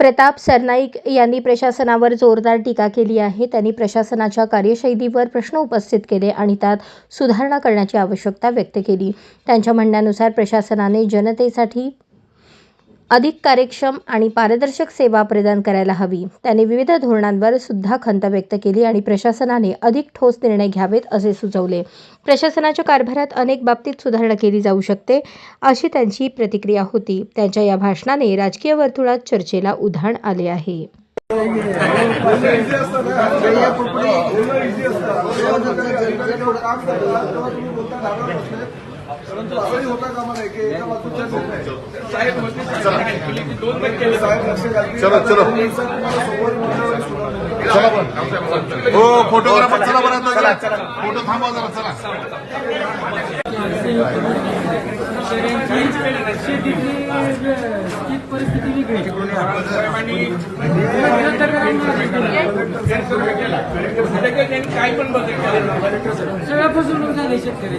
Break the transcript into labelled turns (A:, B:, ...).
A: प्रताप सरनाईक यांनी प्रशासनावर जोरदार टीका केली आहे. त्यांनी प्रशासनाच्या कार्यशैलीवर प्रश्न उपस्थित केले आणि त्यात सुधारणा करण्याची आवश्यकता व्यक्त केली. त्यांच्या म्हणण्यानुसार प्रशासनाने जनतेसाठी अधिक कार्यक्षम आणि पारदर्शक सेवा प्रदान करायला हवी त्यांनी विविध धोरणांवर सुद्धा खंत व्यक्त केली आणि प्रशासनाने अधिक ठोस निर्णय घ्यावेत असे सुचवले प्रशासनाच्या कारभारात अनेक बाबतीत सुधारणा केली जाऊ शकते अशी त्यांची प्रतिक्रिया होती त्यांच्या या भाषणाने राजकीय वर्तुळात चर्चेला उधाण आले आहे
B: परंतु असंही होता कामा नाही की एका बाजूच्या साहेब म्हणते साहेब दोन टक्के साहेब लक्ष घालतील.
C: चलो, पण. हो फोटोग्राफर चला बरं फोटो थांबवा जरा चला.
D: परिस्थिती वेगळी. सगळ्या फसवणूक झाली शेतकरी